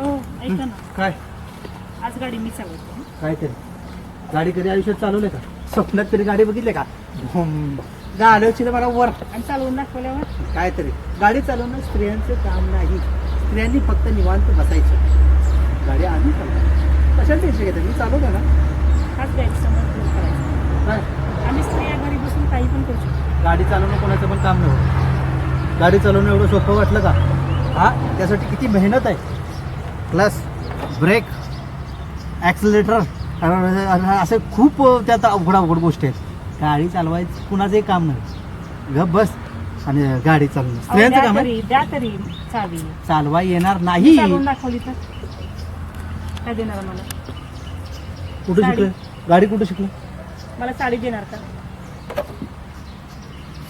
हो ऐका ना. काय? आज गाडी मी चालवते. काय तरी? गाडी कधी आयुष्यात चालवले का? स्वप्नात तरी गाडी बघितली का? गाडीची मला वर. आणि चालवून दाखवल्यावर? काय तरी? गाडी चालवणं स्त्रियांचं काम नाही. स्त्रियांनी फक्त निवांत बसायचं. गाडी आम्ही चालवतो कशाला टेन्शन घेतात मी चालवतो ना. हाच गैरसमज दूर करायचा. काय? आम्ही स्त्रिया घरी बसून काही पण करू शकतो. गाडी चालवणं कोणाचं पण काम नव्हतं गाडी चालवणं एवढं सोपं वाटलं का? हा? त्यासाठी किती मेहनत आहे. प्लस ब्रेक ॲक्सिलेटर असे खूप त्यात अवघड अवघड गोष्टी आहेत. गाडी चालवायचं कुणाचंही काम नाही. गप बस आणि गाडी चालवणं स्त्रियांचं काम आहे? तरी द्या तरी चावी. चालवा येणार नाही. चालवून दाखवली तर? काय देणार मला? कुठं गाडी. शिकलं? गाडी कुठं शिकलं? मला साडी देणार का?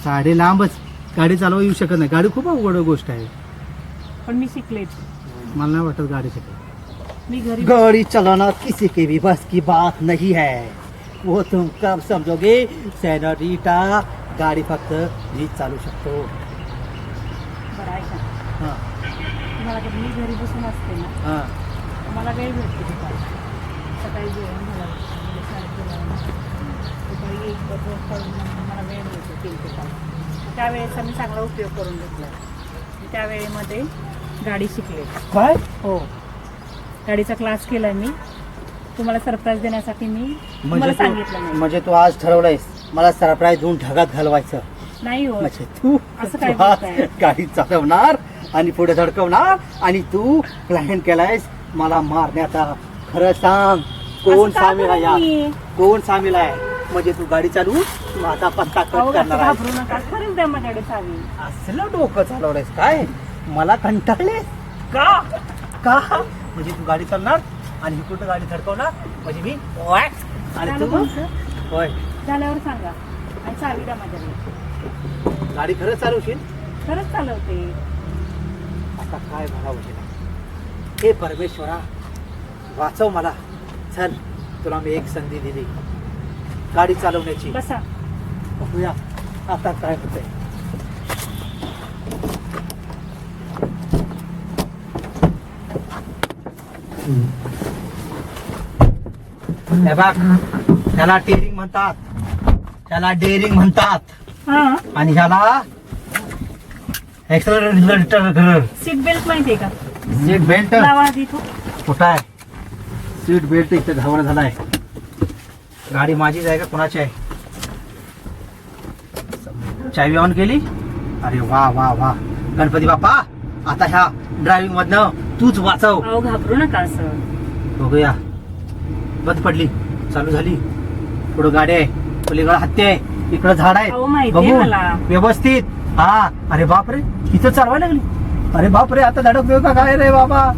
साडे लांबच. गाडी चालवा येऊ शकत नाही. गाडी खूप अवघड गोष्ट आहे. पण मी शिकलेच. मला नाही वाटत गाडी मी घरी गाड़ी चलाना किसी के भी बस की बात नहीं है। वो तुम कब समझोगे? सैनरीटा गाडी फक्त मी चालू शकतो। बरं ऐका. हाँ। तुम्हाला कधी मी घरी बसून असते ना हाँ. मला वेळ भेटते दुपारी. सकाळी जेवण झालं मुलं शाळेत गेल्यावर दुपारी एक बरोबर करून मग मला वेळ मिळतो तीन ते पाच. त्यावेळेचा मी चांगला उपयोग करून घेतला. मी त्या वेळेमध्ये गाडी शिकले. काय? हो. गाडीचा क्लास केला मी. तुम्हाला सरप्राईज देण्यासाठी मी म्हणजे तुम्हाला तू सांगितलं नाही. म्हणजे तू आज ठरवलंयस मला सरप्राईज देऊन ढगात घालवायचं. नाही हो म्हणजे तू असं काय तू आज बोलताय? गाडी चालवणार आणि पुढे धडकवणार आणि तू प्लॅन केलायस मला मारण्याचा. खरं सांग कोण असं का सामील आहे करू यात? मी? कोण सामील आहे? म्हणजे तू गाडी चालवू माझा पत्ता अहो, कट असं करणार आहे. घाबरू नका. खरंच द्या माझ्याकडे चावी असलं डोकं चालवलंयस काय? मला कंटाळले. का? का? म्हणजे तू गाडी चालणार आणि ही कुठं गाडी धडकवणार? म्हणजे मी वॅक आणि तू? होय. झाल्यावर सांगा. आणि चावी द्या माझ्याकडे गाडी खरंच चालवशील? खरंच चालवते. आता काय म्हणावं तुला हे परमेश्वरा वाचव मला. चल तुला मी एक संधी दिली. गाडी चालवण्याची. बसा. बघूया आता काय होतंय. हे बघ त्याला टेरिंग म्हणतात. त्याला डेअरिंग म्हणतात. हा. आणि ह्याला एक्सलरेटर सीट बेल्ट माहितीये का? सीट बेल्ट लावा आधी तो. कुठं आहे? सीट बेल्ट इथे घावण झालाय. गाडी माझीच आहे का कोणाची आहे? चावी ऑन केली? अरे वा वा वा. गणपती बाप्पा! आता ह्या ड्रायव्हिंग मधनं तूच वाचव. अहो घाबरू नका असं. बघूया. बंद पडली. चालू झाली. पुढं गाडी आहे. पलीकडं हत्ती आहे. इकडं झाड आहे मला. व्यवस्थित. हा. अरे बापरे. इथं चालवायला लागली. अरे बापरे. आता धडक का काय रे बाबा.